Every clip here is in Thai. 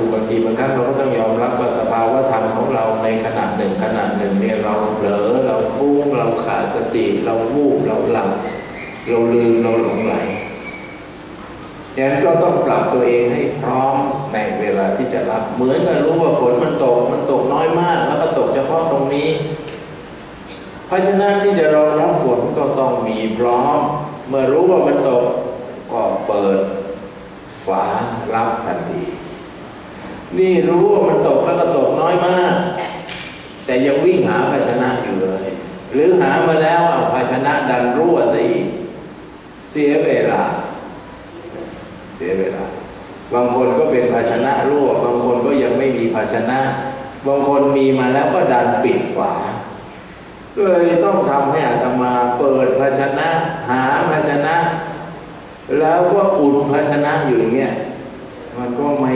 คือบางทีบางครั้งเราก็ต้องยอมรับว่าสภาวะธรรมของเราในขณะหนึ่งขณะหนึ่งเนี่ยเราเผลอเราฟุ้งเราขาดสติ เราวูบเราหลับเราลืมเราหลงไหลดังนั้นก็ต้องปรับตัวเองให้พร้อมในเวลาที่จะรับ เหมือนกับรู้ว่าฝนมันตกมันตกน้อยมาก แล้วก็ตกเฉพาะตรงนี้ภาชนะที่จะรองรับฝนก็ต้องมีพร้อม เมื่อรู้ว่ามันตกก็เปิดฝารับทันที นี่รู้ว่ามันตกแล้วก็ตกน้อยมาก แต่ยังวิ่งหาภาชนะอยู่เลย หรือหามาแล้วเอาภาชนะดันรั่วซะอีกเสียเวลา เสียเวลา บางคนก็เป็นภาชนะรั่ว บางคนก็ยังไม่มีภาชนะ บางคนมีมาแล้วก็ดันปิดฝาเลยต้องทำให้อาตมาเปิดภาชนะ หาภาชนะ แล้วก็อุ่นภาชนะอยู่อย่างเงี้ยมันก็ไม่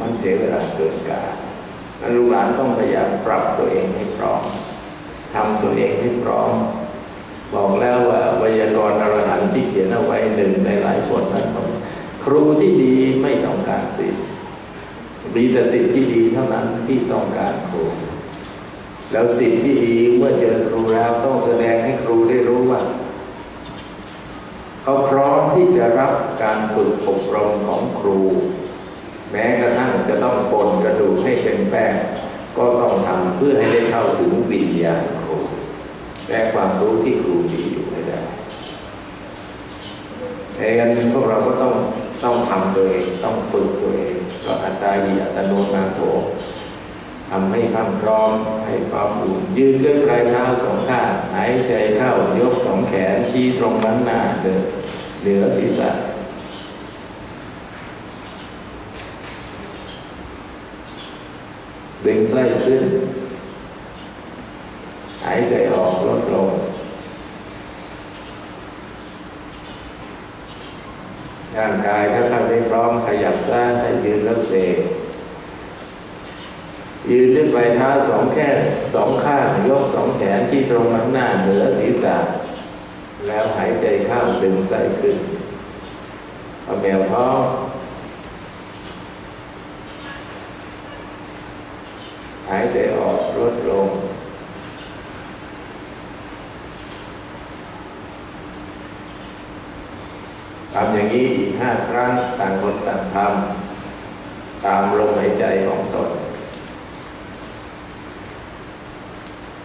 มันเสียเวลาเกินกาลลูกหลานต้องพยายามปรับตัวเองให้พร้อมทำตัวเองให้พร้อม บอกแล้วว่าวยากรณ์อรหันต์ที่เขียนเอาไว้หนึ่งในหลายบทนั้นครูที่ดีไม่ต้องการสิทธิ์มีแต่สิทธิ์ที่ดีเท่านั้นที่ต้องการครูแล้วสิ่งที่ดีเมื่อเจอครูแล้วต้องแสดงให้ครูได้รู้ว่า เขาพร้อมที่จะรับการฝึกอบรมของครู แม้กระทั่งจะต้องปนกระดูกให้เป็นแป้งก็ต้องทำเพื่อให้ได้เข้าถึงวิญญาณครูและความรู้ที่ครูมีอยู่ให้ได้แต่กันพวกเราก็ต้องต้องทำตัวเองต้องฝึกตัวเองก็อัตตาหิอัตโนนาโถทำให้ความพร้อมให้ความอุ่นยืนด้วยปลายเท้าสองข้างหายใจเข้ายกสองแขนชี้ตรงนั้นหน้าเดินเหนือศีรษะ ดึงไส้ขึ้น หายใจออกลดลงร่างกายถ้าทำไม่พร้อมขยับซ้ายให้ยืนแล้วเสกยืนด้วยปลายเท้าสองแค่สองข้างยกสองแขนที่ตรงข้างหน้าเหนือศีรษะ แล้วหายใจเข้าดึงไส้ขึ้นเอาแมวท้องายใจออกลดลง ทำอย่างนี้อีกห้าครั้งต่างคนต่างทำตามลมหายใจของตน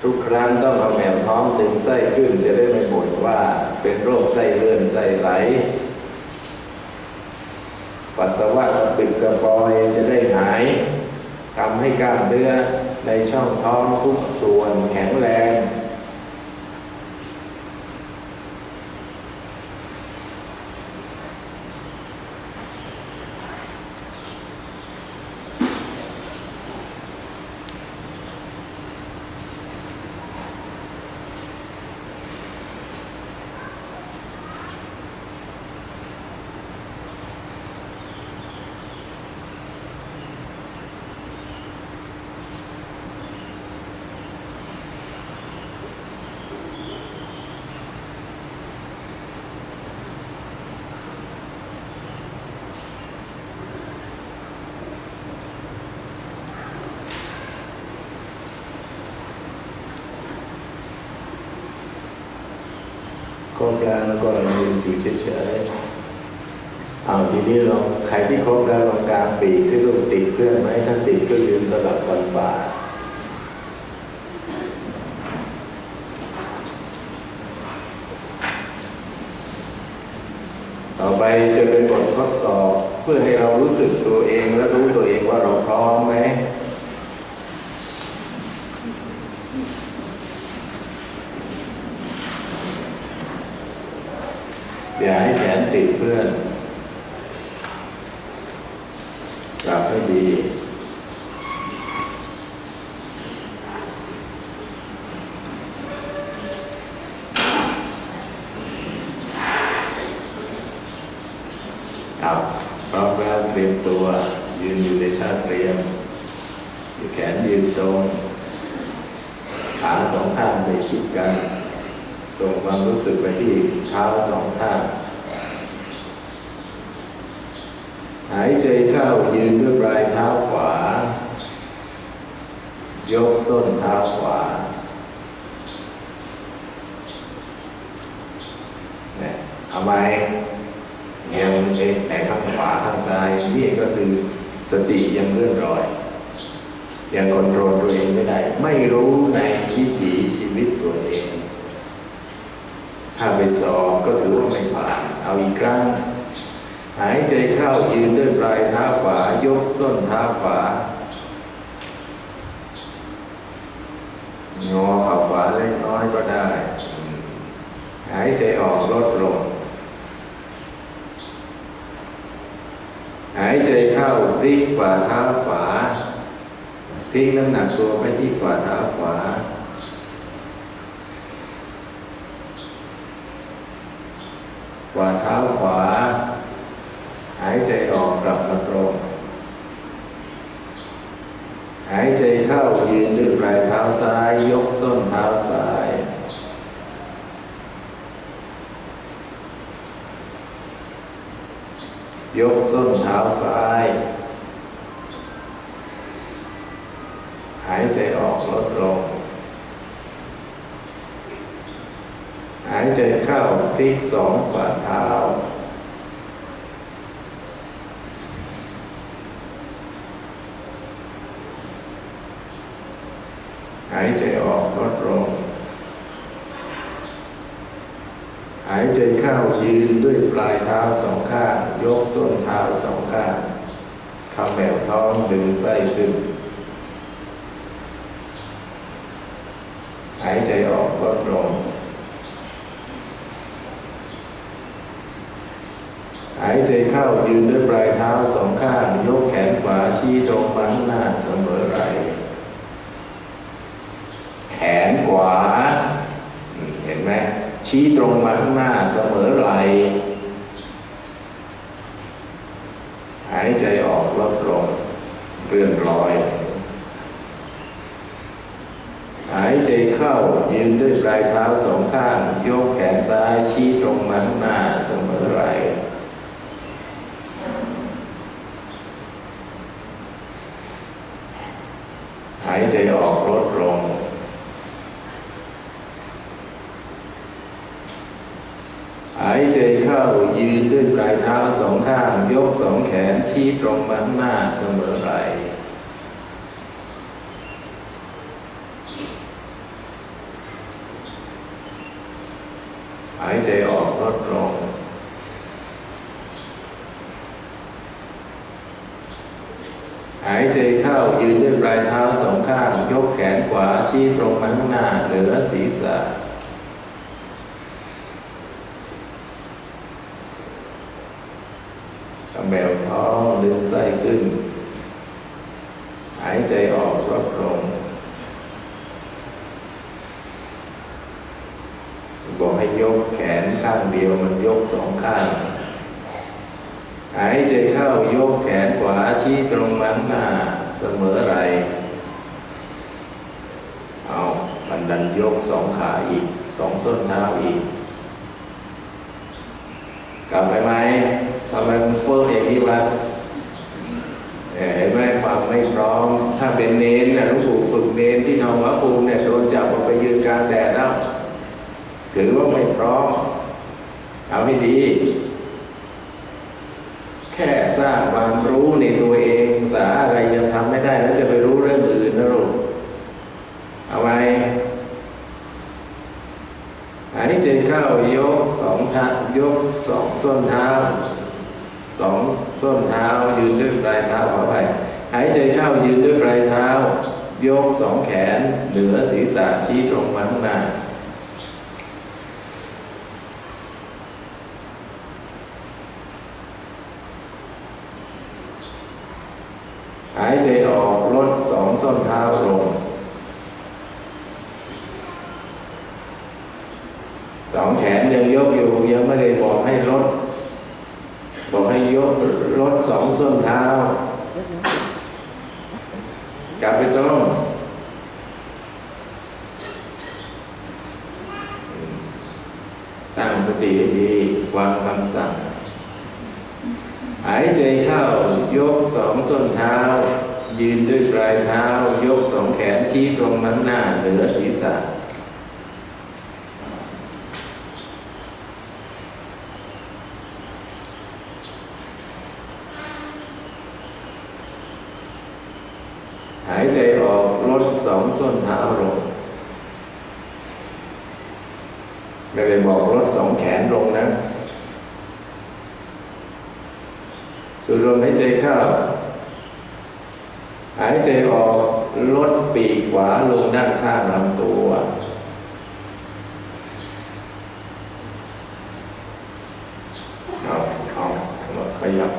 ทุกครั้งต้องเอาแมวท้องดึงไส้ขึ้นจะได้ไม่บ่นว่าเป็นโรคไส้เลื่อนไส้ไหลปัสสาวะกระปิดกระปอยจะได้หายทำให้กล้ามเนื้อ ในช่องท้องทุกส่วนแข็งแรง บแล้วแล้วก็ยืนอยู่เฉยๆเอาทีนี้ลองใครที่ครบแล้วลองกางปีกซิลูกติดเครื่องไหมถ้าติดก็ยืนสลับกันบ่าต่อไปจะเป็นบททดสอบเพื่อให้เรารู้สึกตัวเองและรู้ตัวเองว่าเราพร้อมไหม อย่าให้แขน ติดเพื่อนปรับให้ดีเอาพร้อมแล้วเตรียมตัว ยืนอยู่ในท่าเตรียมแขนยืนตรง ขาสองข้างไปชิดกัน ส่งความรู้สึกไปที่เท้าสองข้าง หายใจเข้ายืนด้วยปลายเท้าขวา ยกส้นเท้าขวาเนี่ยเอาไว้ยังเองแต่ข้างขวาข้างซ้ายนี่ก็คือสติยังเลื่อนลอย ยังคอนโทรลตัวเองไม่ได้ ไม่รู้ในวิถีชีวิตตัวเอง ถ้าไปสอบก็ถือว่าไม่ผ่าน เอาอีกครั้ง หายใจเข้ายืนด้วยปลายเท้าขวายกส้นเท้าขวางอเข่าขวาเล็กน้อยก็ได้ หายใจออกลดลง หายใจเข้าพลิกฝ่าเท้าขวาทิ้งน้ำหนักตัวไปที่ฝ่าเท้าขวาฝ่าเท้าขวาายใจออกกลับมาตรง หายใจเข้ายืนด้วยปลายเท้าซ้าย ยกส้นเท้าซ้าย ยกส้นเท้าซ้าย หายใจออกลดลง หายใจเข้าพลิกสองฝ่าเท้าายใจออกลดลง หายใจเข้ายืนด้วยปลายเท้าสองข้าง ยกส้นเท้าสองข้างคำแมวท้องดึงไส้ขึ้น หายใจออกลดลง หายใจเข้ายืนด้วยปลายเท้าสองข้าง ยกแขนขวาชี้ตรงมาข้างหน้าเสมอไหล่ นขวา เห็นไหมชี้ตรงมาข้างหน้าเสมอไหลหายใจออกลดลงเรื่อนลอย หายใจเข้ายืนด้วยปลายเท้าสองข้าง ยกแขนซ้ายชี้ตรงมาข้างหน้าเสมอไหล่หายใจออกลดลง หายใจเข้า ยืนด้วยปลายเท้าสองข้าง ยกสองแขนชี้ตรงมาข้างหน้าเสมอไหล่หายใจออกลดลงหายใจเข้ายืนด้วยปลายเท้าสองข้าง ยกแขนขวาชี้ตรงมาข้างหน้าเหนือศีรษะ กำแบวท้อง ดึงไส้ขึ้น หายใจออกลดลง บอกให้ยกแขนข้างเดียวมันยกสองข้าง หายใจเข้ายกแขนขวาชี้ตรงมาข้งหน้าเสมอไหลเอามันดันยกสองขาอีกสองส้นเท้าอีกกลับไปไหมทำไมมันเฟ้ออย่างนี้วะ ไม่พร้อม ถ้าเป็นเน้นนะลูกปู่ฝึกเน้นที่ทองวัดภูมิเนี่ยโดนจับออกไปยืนกลางแดดแล้วถือว่าไม่พร้อมเอาให้ดี แค่สร้างความรู้ในตัวเองสาอะไรยังทำไม่ได้แล้วจะไปรู้เรื่องอื่นนะลูกเอาไว้หายใจเข้ายกสองเท้ายกสองส้นเท้าสองส้นเท้ายืนด้วยปลายเท้าขอไป หายใจเข้ายืนด้วยปลายเท้า ยกสองแขนเหนือศีรษะชี้ตรงมาข้างหน้าหายใจออกลดสองส้นเท้าลงสองแขนยังยกอยู่ยังไม่ได้บอกให้ลด บอกให้ยกลดสองส้นเท้า กลับ ไปตรงตั้งสติดีฟังคำสั่ง หายใจเข้ายกสองส้นเท้า ยืนด้วยปลายเท้า ยกสองแขนชี้ตรงมาข้งหน้าเหนือศีรษะ หายใจออกลด สองส้นเท้าลงไม่ได้บอกลดสองแขนลงนะสูดลมหายใจเข้าหายใจออกลดปีกขวาลงด้านข้างลำตัวเอาเอาขยับ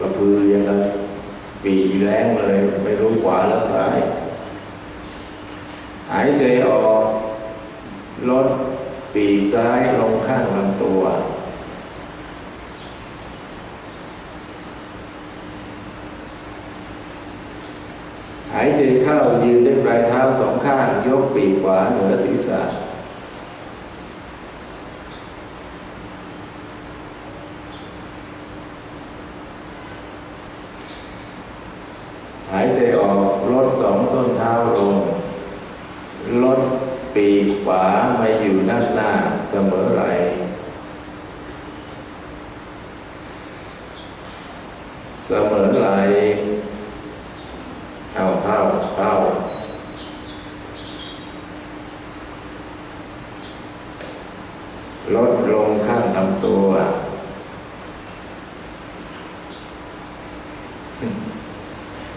กระพือยังไงปีแรงเลย ไม่รู้ขวาและซ้าย หายใจออกลดปีก ซ้ายลงข้างลำตัว หายใจเข้ายืนด้วยปลายเท้าสองข้าง ยกปีกขวาเหนือศีรษะหายใจออกลดสองส้นเท้าลง ลดปีกขวามาอยู่ด้านหน้าเสมอไหล เสมอไหลเท่าเท่าเท่าลดลงข้างลำตัว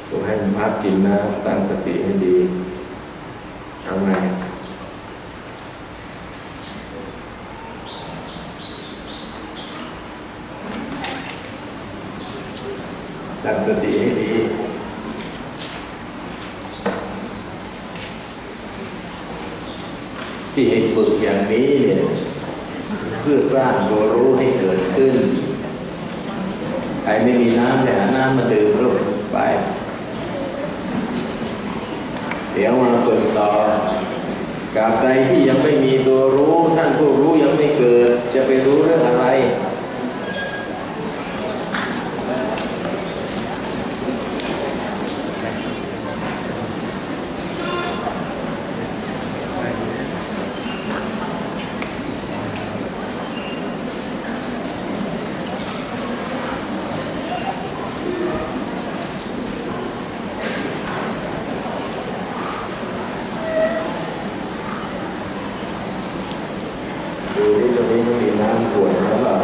ผมให้มันพักกินนะตั้งสติให้ดีเอาไงตั้งสติให้ดี ที่ให้ฝึกอย่างนี้เนี่ย เพื่อสร้างตัวรู้ให้เกิดขึ้น ใครไม่มีน้ำไปหาน้ำมาดื่มลูกไป เดี๋ยวมาฝึกต่อกาบใดที่ยังไม่มีตัวรู้ ท่านผู้รู้ยังไม่เกิด จะไปรู้เรื่องอะไร ดูที่ตรงนี้ มันมีน้ำขวดหรือเปล่า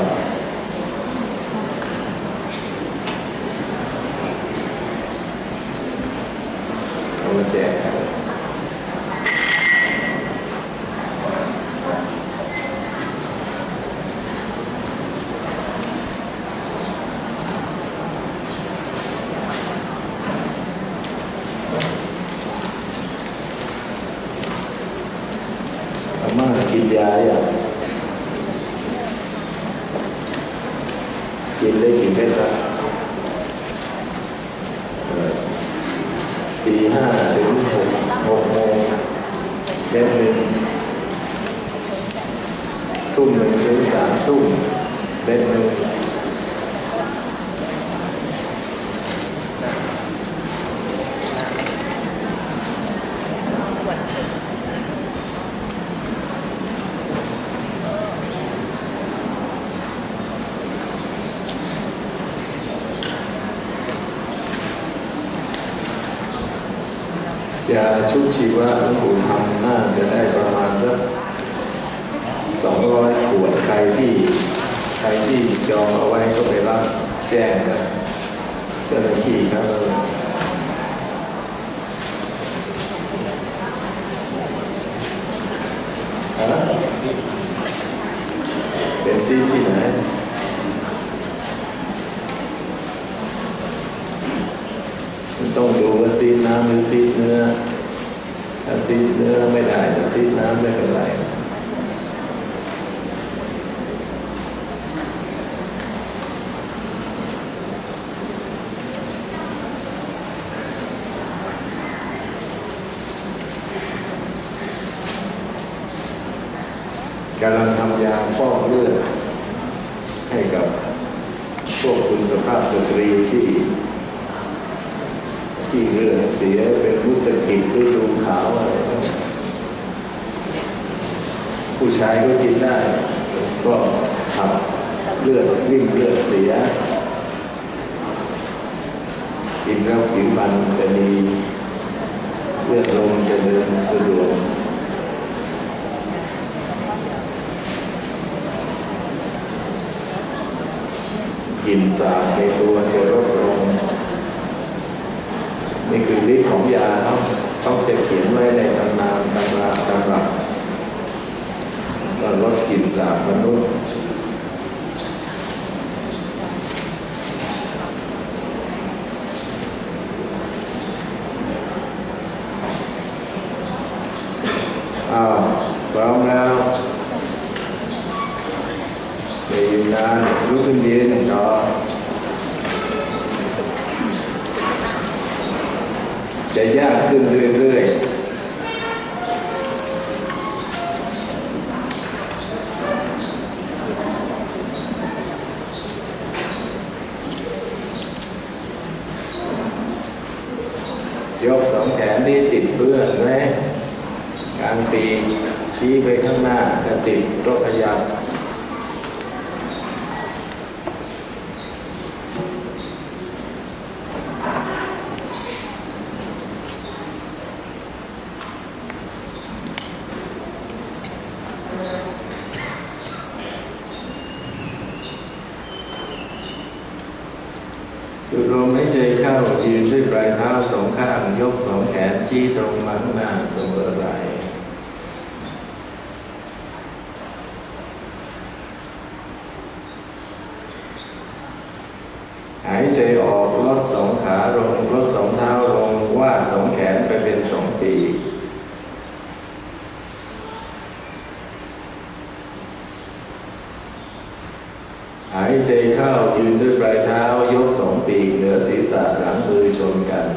เอามาแจกกันอาม่ากินยาอย่าง กินได้กี่เม็ดละเอ่อ ตีห้าถึงหกหกโมงเย็นหนึ่งทุ่มหนึ่งถึงสามทุ่มเม็ดหนึ่งยาชุบชี วะหลวงปู่ทำน่าจะได้ประมาณสักสองร้อยขวดใครที่ใครที่จองเอาไว้ก็ไปรับแจ้งกับเจ้าหน้าที่ครับฮะเป็นซีดที่ไหน มันต้องดูว่าซีดน้ำหรือซีดเนื้อ ถ้าซีดเนื้อไม่ได้แต่ซีดน้ำไม่เป็นไร กำลังทำยาฟอกเลือดให้กับพวกคุณสภาพสตรีที่ ที่เลือดเสียเป็นมุตกิจฤดูขาวอะไรก็ผู้ชายก็กินได้ ก็ขับเลือดวิ่งเลือดเสีย กินแล้วผิวพรรณจะมีเลือดลมจะเดินสะดวก กลิ่นสาบในตัวจะลดลงนี่คือฤทธิ์ของยาต้องต้องจะเขียนไว้ในตำนานตำราตำรับว่าลดกลิ่นสาบมนุษย์อ้าวพร้อมแล้วเดี๋ยวยืนนานลุกขึ้นยืนต่อ จะยากขึ้นเรื่อยๆ ยกสองแขนที่ติดเพื่อนไหมการปีชี้ไปข้างหน้าจะติดก็พยายามลมหายใจเข้ายืนด้วยปลายเท้าสองข้าง ยกสองแขนชี้ตรงมาข้างหน้าเสมอไหล หายใจออกลดสองขาลงลดสองเท้าลงวาดสองแขนไปเป็นสองปีกหายใจเข้ายืนด้วยปลายเท้ายกสองปีกเหนือศีรษะหลังมือชนกัน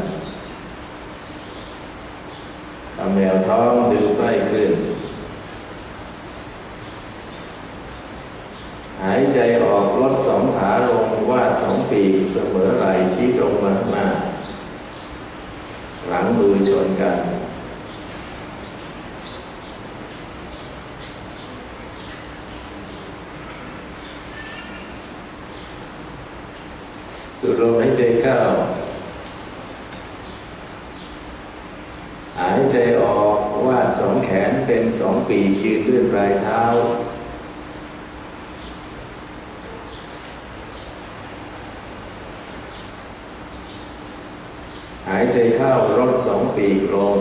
ทำแมวท้องดึงไส้ขึ้น หายใจออกลดสองขาลง วาดสองปีเสมอไหลชี้ตรงมาข้างหน้า หลังมือชนกันสูดลมหายใจเข้าหายใจออกวาดสองแขนเป็นสองปียืนด้วยปลายเท้า หาย ใจเข้าลดสองปีกลง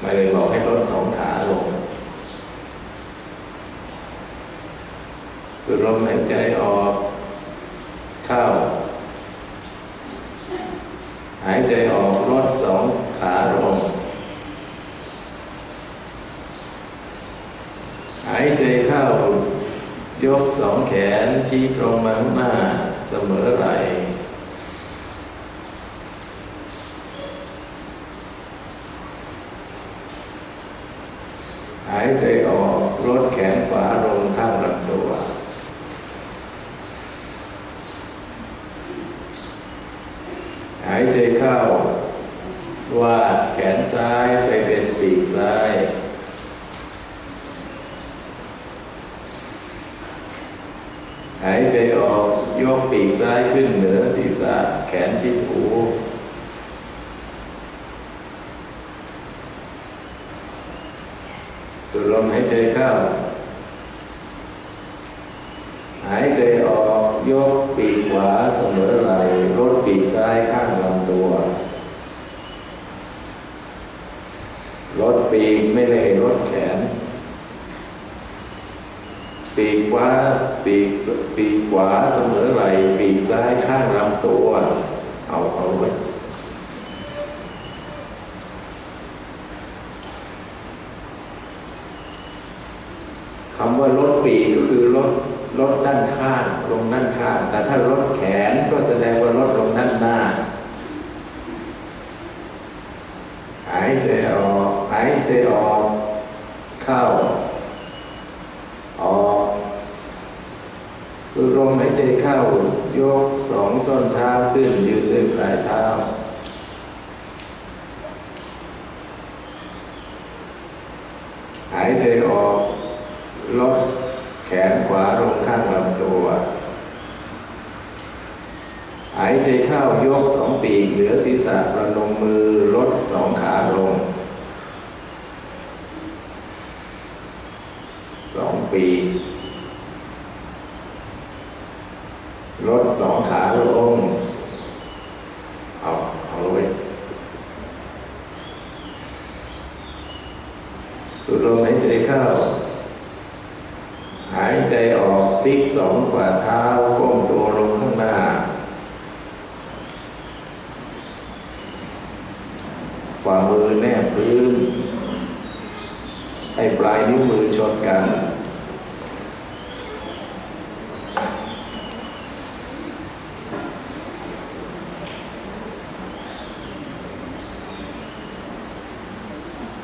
ไม่เลยบอกให้ลดสองขาลงสูดลมหายใจออกเข้า หายใจออกลดสองขาลง หายใจเข้ายกสองแขนชี้ตรงมาข้างหน้าเสมอไหล่ายใจออกลดแขนขวาลงข้างลำตัว หายใจเข้าวาดแขนซ้ายไปเป็นปีกซ้าย หายใจออกยกปีกซ้ายขึ้นเหนือศีรษะแขนชิดหู ดลมหายใจเข้า หายใจออกยกปีกขวาเสมอไหล่ลดปีกซ้ายข้างลำตัวลดปีกไม่ได้ลดแขน ปีกขวาปีกปีกขวาเสมอไหล่ปีกซ้ายข้างลำตัว เอาเอาไว้ คำว่าลดปีกก็คือลดลดด้านข้างลงด้านข้าง แต่ถ้าลดแขนก็แสดงว่าลดลงด้านหน้า หายใจออกหายใจออกเข้าออกสูดลมหายใจเข้า ยกสองส้นเท้าขึ้นยืนด้วยปลายเท้า หายใจออกลดแขนขวาลงข้างลำตัว หายใจเข้า ยกสองปีกเหนือศีรษะประนมมือลดสองขาลงสองปีกลดสองขาลงเอาเอาลงไปสูดลมหายใจเข้า หายใจออกพลิกสองฝ่าเท้าก้มตัวลงข้างหน้ามือแนบพื้น ให้ปลายนิ้วมือชนกัน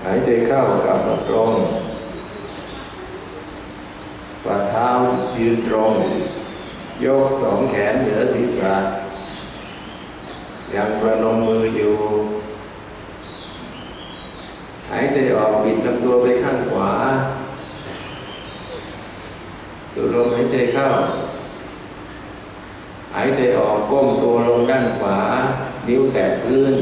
หายใจเข้ากลับมาตรงฝ่าเท้ายืนตรง ยกสองแขนเหนือศีรษะยังประนมมืออยู่ ใจออกบิดลำตัวไปข้างขวาสูดลมหายใจเข้า หายใจออกก้มตัวลงด้านขวา นิ้วแตะพื้น